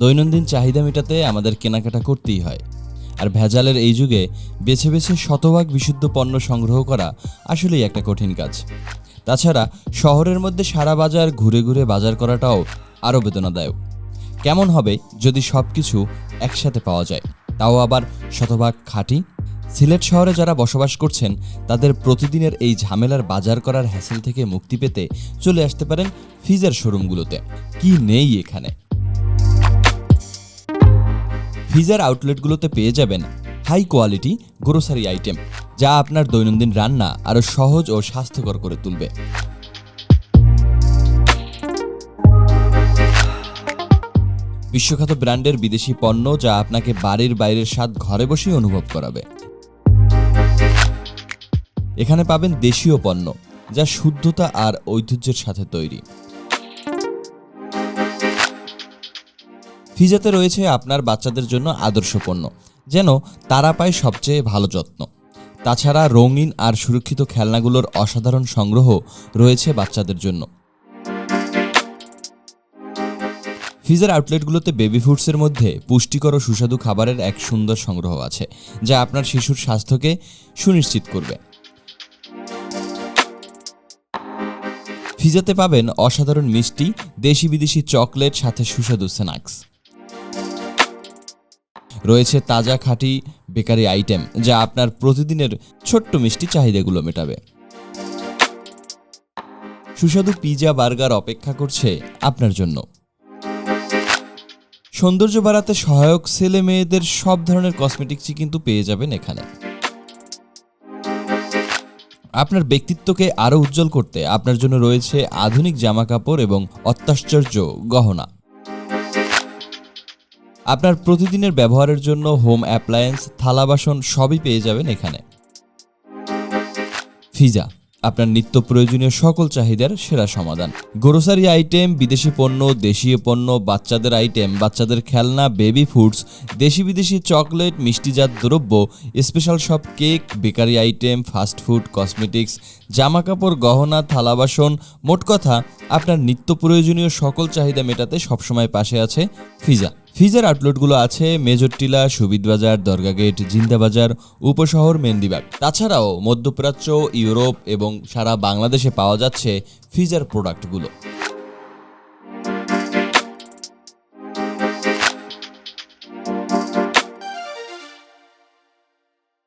দৈনন্দিন চাহিদা মেটাতে আমাদের কেনাকাটা করতেই হয়। আর ভেজালের এই যুগে বেছে বেছে শতভাগ বিশুদ্ধ পণ্য সংগ্রহ করা আসলেই একটা কঠিন কাজ। তাছাড়া শহরের মধ্যে সারা বাজার ঘুরে ঘুরে বাজার করাটাও আরও বেদনাদায়ক। কেমন হবে যদি সব কিছু একসাথে পাওয়া যায়? তাও আবার শতভাগ খাঁটি? সিলেট শহরে যারা বসবাস করছেন, তাদের প্রতিদিনের এই ঝামেলার বাজার করার হ্যাসেল থেকে মুক্তি পেতে চলে আসতে পারেন ফিজার শোরুমগুলোতে কি নেই এখানে? ফিজার আউটলেটগুলোতে পেয়ে যাবেন হাই কোয়ালিটি গ্রোসারি আইটেম যা আপনার দৈনন্দিন রান্না আরও সহজ ও স্বাস্থ্যকর করে তুলবে। বিশ্বখ্যাত ব্র্যান্ডের বিদেশি পণ্য যা আপনাকে বাড়ির বাইরের স্বাদ ঘরে বসেই অনুভব করাবে। এখানে পাবেন দেশীয় পণ্য যা শুদ্ধতা আর ঐতিহ্যের সাথে তৈরি। ফিজাতে রয়েছে আপনার বাচ্চাদের জন্য আদর্শ পণ্য, যেন তারা পায় সবচেয়ে ভালো যত্ন। তাছাড়া রঙিন আর সুরক্ষিত খেলনাগুলোর অসাধারণ সংগ্রহ রয়েছে বাচ্চাদের জন্য। ফিজার আউটলেটগুলোতে বেবি ফুডসের মধ্যে পুষ্টিকর ও সুস্বাদু খাবারের এক সুন্দর সংগ্রহ আছে, যা আপনার শিশুর স্বাস্থ্যকে সুনিশ্চিত করবে। ফিজাতে পাবেন অসাধারণ মিষ্টি দেশি বিদেশি চকলেট, সাথে সুস্বাদু স্ন্যাক্স। রয়েছে তাজা খাঁটি বেকারি আইটেম যা আপনার প্রতিদিনের ছোট্ট মিষ্টি চাহিদাগুলো মেটাবে। সুস্বাদু পিজা বার্গার অপেক্ষা করছে আপনার জন্য। সৌন্দর্য বাড়াতে সহায়ক ছেলে মেয়েদের সব ধরনের কসমেটিক্সই কিন্তু পেয়ে যাবেন এখানে। আপনার ব্যক্তিত্বকে আরও উজ্জ্বল করতে আপনার জন্য রয়েছে আধুনিক জামা কাপড় এবং অত্যাশ্চর্য গহনা। আপনার প্রতিদিনের ব্যবহারের জন্য হোম অ্যাপ্লায়েন্স থালা বাসন সবই পেয়ে যাবেন এখানে। ফিজা, আপনার নিত্য প্রয়োজনীয় সকল চাহিদার সেরা সমাধান। গ্রোসারি আইটেম বিদেশি পণ্য, দেশীয় পণ্য, বাচ্চাদের আইটেম বাচ্চাদের খেলনা বেবি ফুডস দেশি বিদেশি চকলেট মিষ্টিজাত দ্রব্য স্পেশাল সব cake bakery item fast food cosmetics জামা কাপড়, গহনা, থালা বাসন, মোট কথা আপনার নিত্য প্রয়োজনীয় সকল চাহিদা মেটাতে সবসময় পাশে আছে ফিজা। ফিজার আউটলেটগুলো আছে মেজর টিলা, সুবিদ বাজার, দরগা গেট জিন্দাবাজার উপশহর মেন্দিবাগ তাছাড়াও মধ্যপ্রাচ্য, ইউরোপ এবং সারা বাংলাদেশে পাওয়া যাচ্ছে ফিজার প্রোডাক্টগুলো।